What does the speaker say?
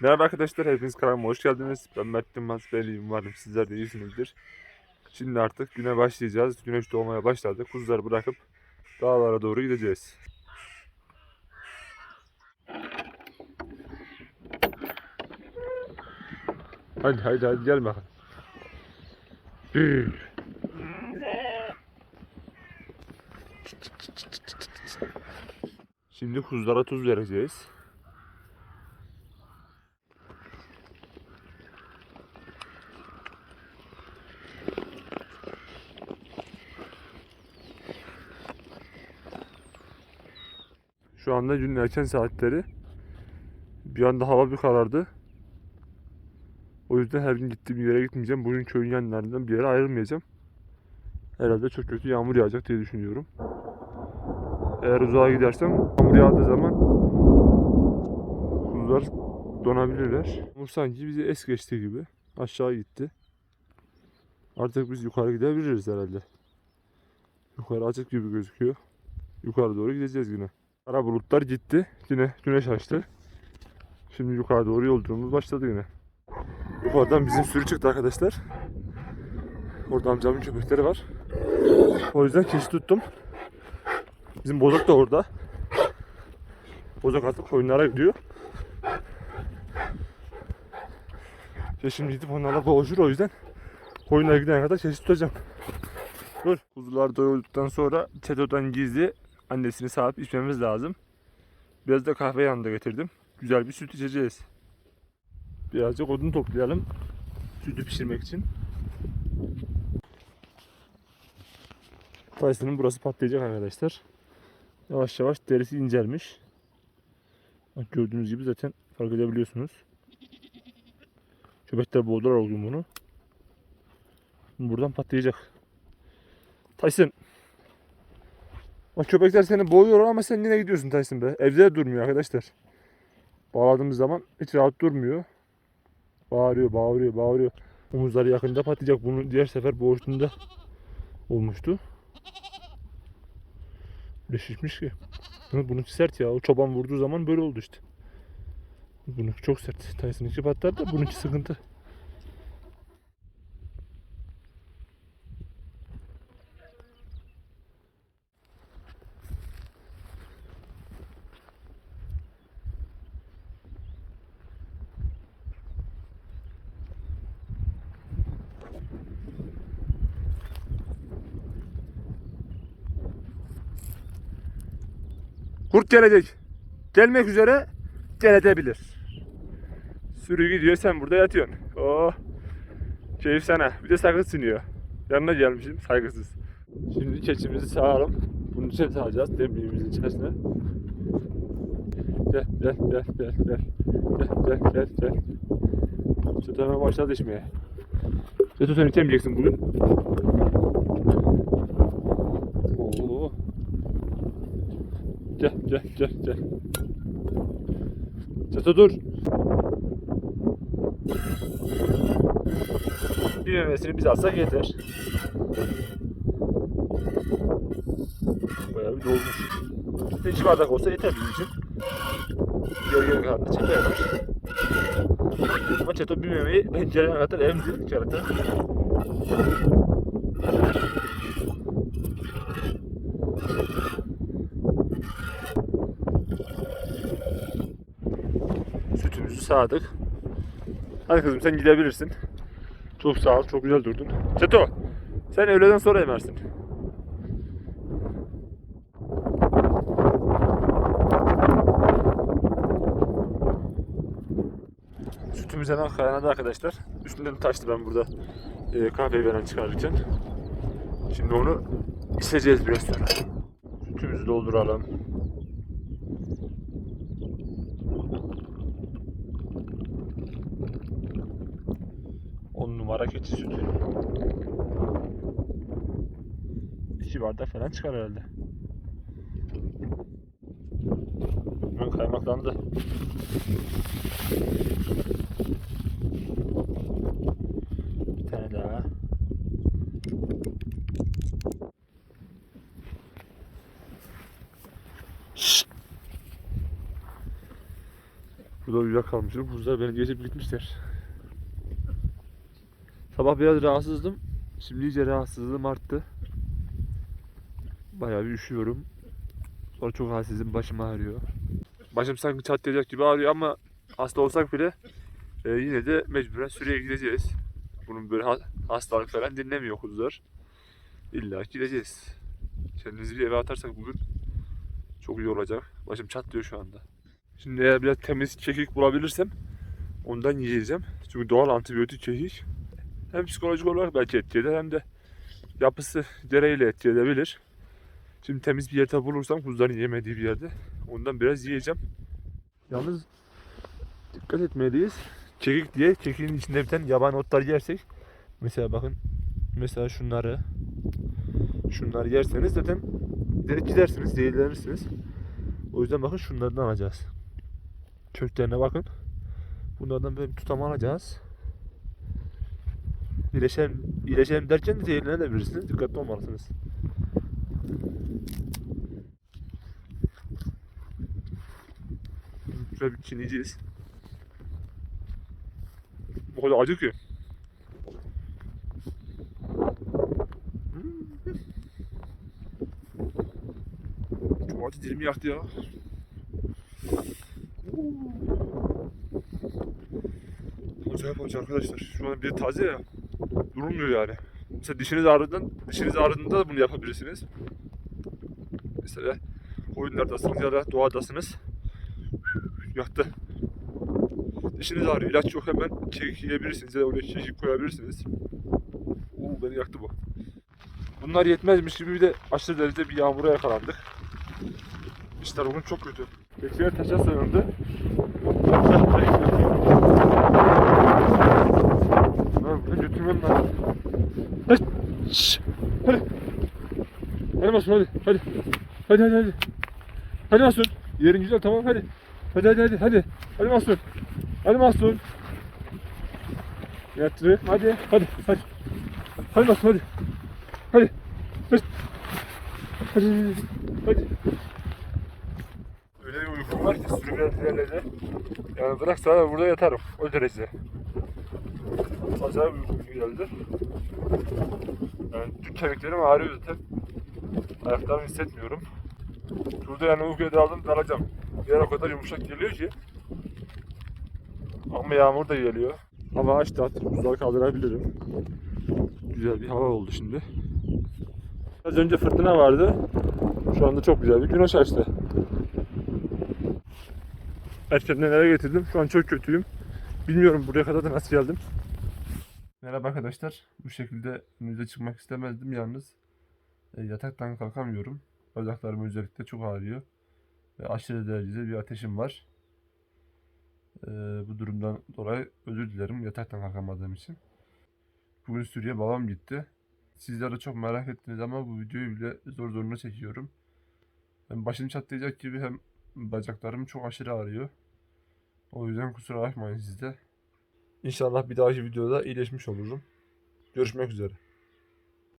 Merhaba arkadaşlar, hepiniz kanalıma hoş geldiniz. Ben Mert Yılmaz Beyliğim umarım sizler de iyisinizdir. Şimdi artık güne başlayacağız. Güneş doğmaya başladı. Kuzuları bırakıp dağlara doğru gideceğiz. Hadi hadi hadi gel bakalım. Şimdi kuzulara tuz vereceğiz. Şu anda günün erken saatleri. Bir anda hava bir karardı. O yüzden her gün gittiğim yere gitmeyeceğim. Bugün köyün yanlarından bir yere ayrılmayacağım. Herhalde çok kötü yağmur yağacak diye düşünüyorum. Eğer uzağa gidersem yağmur yağdığı zaman kuzular donabilirler. Yağmur sanki bizi es geçti gibi. Aşağı gitti. Artık biz yukarı gidebiliriz herhalde. Yukarı açık gibi gözüküyor. Yukarı doğru gideceğiz yine. Kara bulutlar gitti. Yine güneş açtı. Şimdi yukarı doğru yolculuğumuz başladı yine. Yukarıdan bizim sürü çıktı arkadaşlar. Orada amcamın köpekleri var. O yüzden keçi tuttum. Bizim bozok da orada. Bozok artık koyunlara gidiyor. Ve şimdi gidip onlarla boğuşur o yüzden koyunlara gidene kadar keçi tutacağım. Dur. Kuzular doyulduktan sonra çetodan gizli annesini sağıp içmemiz lazım. Biraz da kahve yanında getirdim. Güzel bir süt içeceğiz. Birazcık odun toplayalım. Sütü pişirmek için. Tyson'ın burası patlayacak arkadaşlar. Yavaş yavaş derisi incelmiş. Gördüğünüz gibi zaten fark edebiliyorsunuz. Köpekler boğdular o gün bunu. Buradan patlayacak. Tyson. Bak köpekler seni boğuyor ama sen yine gidiyorsun Tyson be. Evde de durmuyor arkadaşlar. Bağladığımız zaman hiç rahat durmuyor. Bağırıyor, bağırıyor, bağırıyor. Omuzları yakında patlayacak. Bunu diğer sefer boğuştuğunda olmuştu. Ne şişmiş ki. Bununki sert ya. O çoban vurduğu zaman böyle oldu işte. Bununki çok sert. Tyson'ınki patlar da bununki sıkıntı. Kurt gelecek. Gelmek üzere gelebilir. Sürü gidiyor sen burada yatıyorsun. Oh. Keyif sana. Bir de sakız siniyor. Yanına gelmişim saygısız. Şimdi keçimizi sağalım. Bunun içine sağacağız demliğimizin içerisine. Gel gel gel gel gel. Gel gel gel gel. Süt hemen başladı içmeye. Sütü sen içemeyeceksin bugün. Oo. Gel gel gel gel. Çatı dur. Bir memesini biz alsak yeter. Bayağı bir dolmuş. İki bardak olsa yeter bizim için. Geri kalanını çekerler. Ama çato bir memeyi pencereye kadar emdi kerata. Sağdık. Hadi kızım sen gidebilirsin. Çok sağ ol, çok güzel durdun. Çeto, sen öğleden sonra emersin. Sütümüz hemen kaynadı arkadaşlar. Üstünden taştı ben burada e, kahveyi veren çıkarırken. Şimdi onu içeceğiz biraz sonra. Sütümüzü dolduralım. On numara keçi sütü. İki bardak falan çıkar herhalde. Hemen kaymaklandı. Bir tane daha. Burada uyuyakalmışım. Kuzular beni geçip gitmişler. Sabah biraz rahatsızdım. Şimdi iyice rahatsızlığım arttı. Bayağı bir üşüyorum. Sonra çok halsizim. Başım ağrıyor. Başım sanki çatlayacak gibi ağrıyor ama hasta olsak bile e, yine de mecburen süreye gideceğiz. Bunun böyle ha- hastalık falan dinlemiyor kuzular. İlla gideceğiz. Kendimizi bir eve atarsak bugün çok iyi olacak. Başım çatlıyor şu anda. Şimdi eğer biraz temiz kekik bulabilirsem ondan yiyeceğim. Çünkü doğal antibiyotik kekik. Hem psikolojik olarak belki etki eder hem de yapısı dereyle etki edebilir. Şimdi temiz bir yerde bulursam kuzuların yemediği bir yerde ondan biraz yiyeceğim. Yalnız dikkat etmeliyiz. Kekik diye kekiğin içinde bir tane yaban otlar yersek mesela bakın mesela şunları şunları yerseniz zaten direkt gidersiniz, zehirlenirsiniz. O yüzden bakın şunlardan alacağız. Köklerine bakın. Bunlardan böyle bir tutam alacağız. İyileşelim, iyileşelim derken de zehirlenebilirsiniz. Dikkatli olmalısınız. Şöyle bir çiğneyeceğiz. Bu kadar acı ki. Çok acı dilimi yaktı ya. Acayip acı arkadaşlar. Şu an bir taze ya. Durulmuyor yani. Mesela dişiniz ağrıdığında, dişiniz ağrıdığında da bunu yapabilirsiniz. Mesela oyunlardasınız ya da doğadasınız. Yaktı. Dişiniz ağrıyor. ilaç yok hemen kekik yiyebilirsiniz ya da oraya kekik koyabilirsiniz. Oo beni yaktı bu. Bunlar yetmezmiş gibi bir de aşırı derecede bir yağmura yakalandık. İşler bugün çok kötü. Bekleyen taşa sığındı. Lan bunu götürmem lazım. Hadi. Şşş. Hadi. Hadi Masum hadi. Hadi. Hadi hadi hadi. Hadi Masum. Yerin güzel tamam hadi. Hadi hadi hadi hadi. Hadi Masum. Hadi Masum. Yatırı. Hadi. Hadi. Hadi. Hadi Masum hadi. Hadi. Hadi. Hadi. Hadi. Öyle bir uykum var ki sürüler ilerledi. Yani bırak sana burada yatarım. O derece. Acayip uykum geldi. Yani tüm kemiklerim ağrıyor zaten. Ayaklarımı hissetmiyorum. Şurada yani uykuya daldım dalacağım. Yer o kadar yumuşak geliyor ki. Ama yağmur da geliyor. Hava açtı artık buzları kaldırabilirim. Güzel bir hava oldu şimdi. Az önce fırtına vardı. Şu anda çok güzel bir güneş açtı. Erkenden eve getirdim. Şu an çok kötüyüm. Bilmiyorum buraya kadar da nasıl geldim. Merhaba arkadaşlar. Bu şekilde önünüze çıkmak istemezdim yalnız. E, yataktan kalkamıyorum. Bacaklarım özellikle çok ağrıyor. Ve aşırı derecede bir ateşim var. E, bu durumdan dolayı özür dilerim yataktan kalkamadığım için. Bugün Suriye babam gitti. Sizler de çok merak ettiniz ama bu videoyu bile zor zoruna çekiyorum. Hem başım çatlayacak gibi hem bacaklarım çok aşırı ağrıyor. O yüzden kusura bakmayın siz de. İnşallah bir dahaki videoda iyileşmiş olurum. Görüşmek üzere.